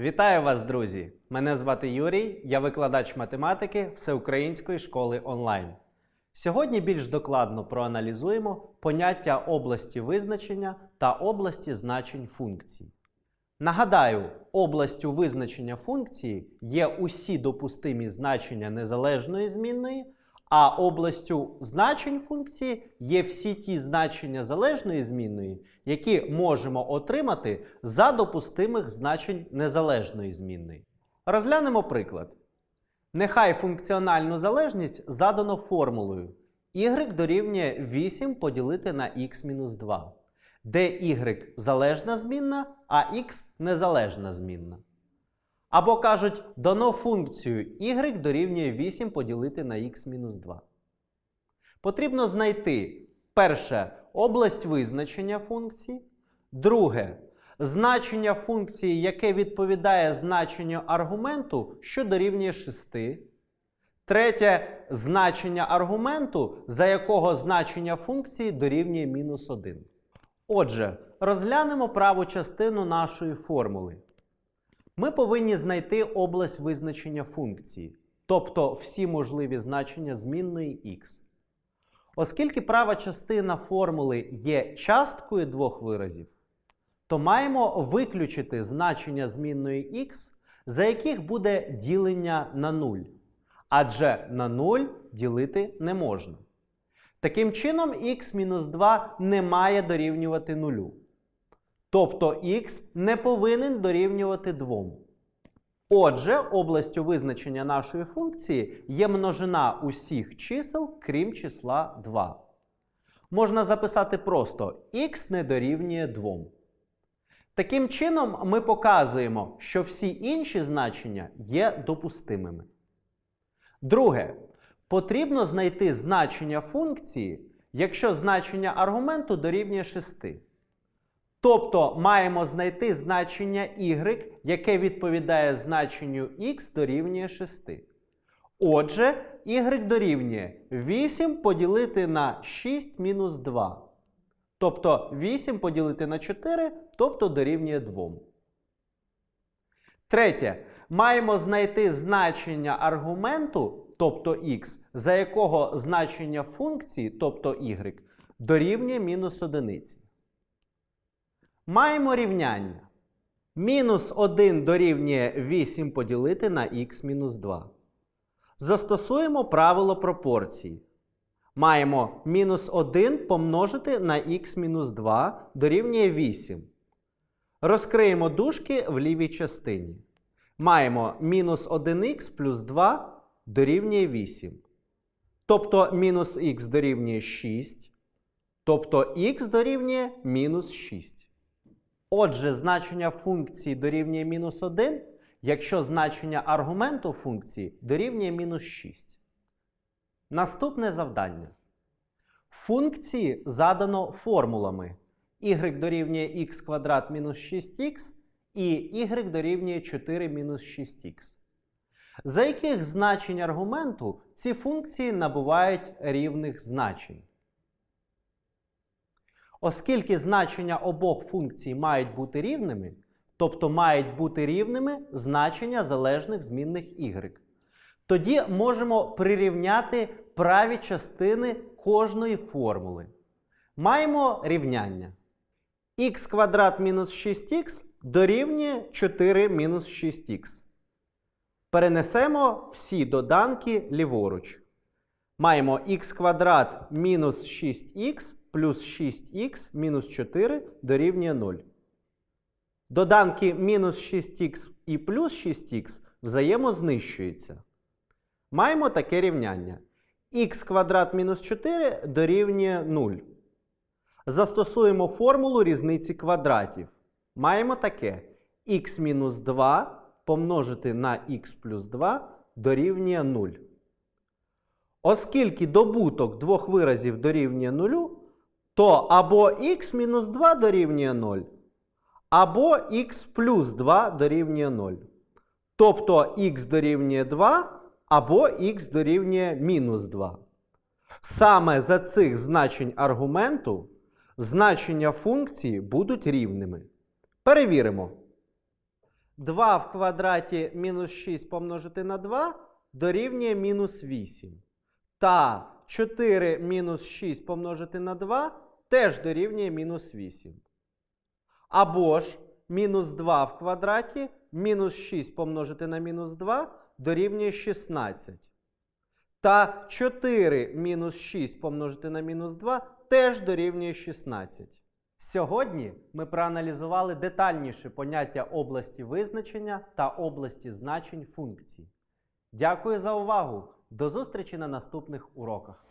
Вітаю вас, друзі! Мене звати Юрій, я викладач математики Всеукраїнської школи онлайн. Сьогодні більш докладно проаналізуємо поняття області визначення та області значень функцій. Нагадаю, областю визначення функції є усі допустимі значення незалежної змінної, а областю значень функції є всі ті значення залежної змінної, які можемо отримати за допустимих значень незалежної змінної. Розглянемо приклад. Нехай функціональну залежність задано формулою y дорівнює 8 поділити на x-2, де y залежна змінна, а x незалежна змінна. Або кажуть, дано функцію y дорівнює 8 поділити на x-2. Потрібно знайти перше область визначення функції, друге значення функції, яке відповідає значенню аргументу, що дорівнює 6. Третє значення аргументу, за якого значення функції дорівнює мінус 1. Отже, розглянемо праву частину нашої формули. Ми повинні знайти область визначення функції, тобто всі можливі значення змінної x. Оскільки права частина формули є часткою двох виразів, то маємо виключити значення змінної x, за яких буде ділення на 0. Адже на 0 ділити не можна. Таким чином, x-2 не має дорівнювати 0. Тобто x не повинен дорівнювати 2. Отже, областю визначення нашої функції є множина усіх чисел, крім числа 2. Можна записати просто x не дорівнює 2. Таким чином, ми показуємо, що всі інші значення є допустимими. Друге, потрібно знайти значення функції, якщо значення аргументу дорівнює 6. Тобто маємо знайти значення y, яке відповідає значенню x дорівнює 6. Отже, y дорівнює 8 поділити на 6 мінус 2. Тобто 8 поділити на 4, тобто дорівнює 2. Третє. Маємо знайти значення аргументу, тобто x, за якого значення функції, тобто y, дорівнює мінус 1. Маємо рівняння. Мінус 1 дорівнює 8 поділити на х мінус 2. Застосуємо правило пропорції. Маємо мінус 1 помножити на х мінус 2 дорівнює 8. Розкриємо дужки в лівій частині. Маємо мінус 1х плюс 2 дорівнює 8. Тобто мінус х дорівнює 6. Тобто х дорівнює мінус 6. Отже, значення функції дорівнює мінус 1, якщо значення аргументу функції дорівнює мінус 6. Наступне завдання. Функції задано формулами y дорівнює х квадрат мінус 6х і y дорівнює 4 мінус 6х. За яких значень аргументу ці функції набувають рівних значень? Оскільки значення обох функцій мають бути рівними, тобто мають бути рівними значення залежних змінних y, тоді можемо прирівняти праві частини кожної формули. Маємо рівняння. х квадрат мінус 6х дорівнює 4 мінус 6х. Перенесемо всі доданки ліворуч. Маємо х квадрат мінус 6х плюс 6х мінус 4 дорівнює 0. Доданки мінус 6х і плюс 6х взаємознищуються. Маємо таке рівняння. х квадрат мінус 4 дорівнює 0. Застосуємо формулу різниці квадратів. Маємо таке х мінус 2 помножити на х плюс 2 дорівнює 0. Оскільки добуток двох виразів дорівнює 0, то або х мінус 2 дорівнює 0, або х плюс 2 дорівнює 0. Тобто х дорівнює 2, або х дорівнює мінус 2. Саме за цих значень аргументу значення функції будуть рівними. Перевіримо. 2 в квадраті мінус 6 помножити на 2 дорівнює мінус 8. Та 4 мінус 6 помножити на 2 теж дорівнює мінус 8. Або ж мінус 2 в квадраті мінус 6 помножити на мінус 2 дорівнює 16. Та 4 мінус 6 помножити на мінус 2 теж дорівнює 16. Сьогодні ми проаналізували детальніше поняття області визначення та області значень функцій. Дякую за увагу! До зустрічі на наступних уроках!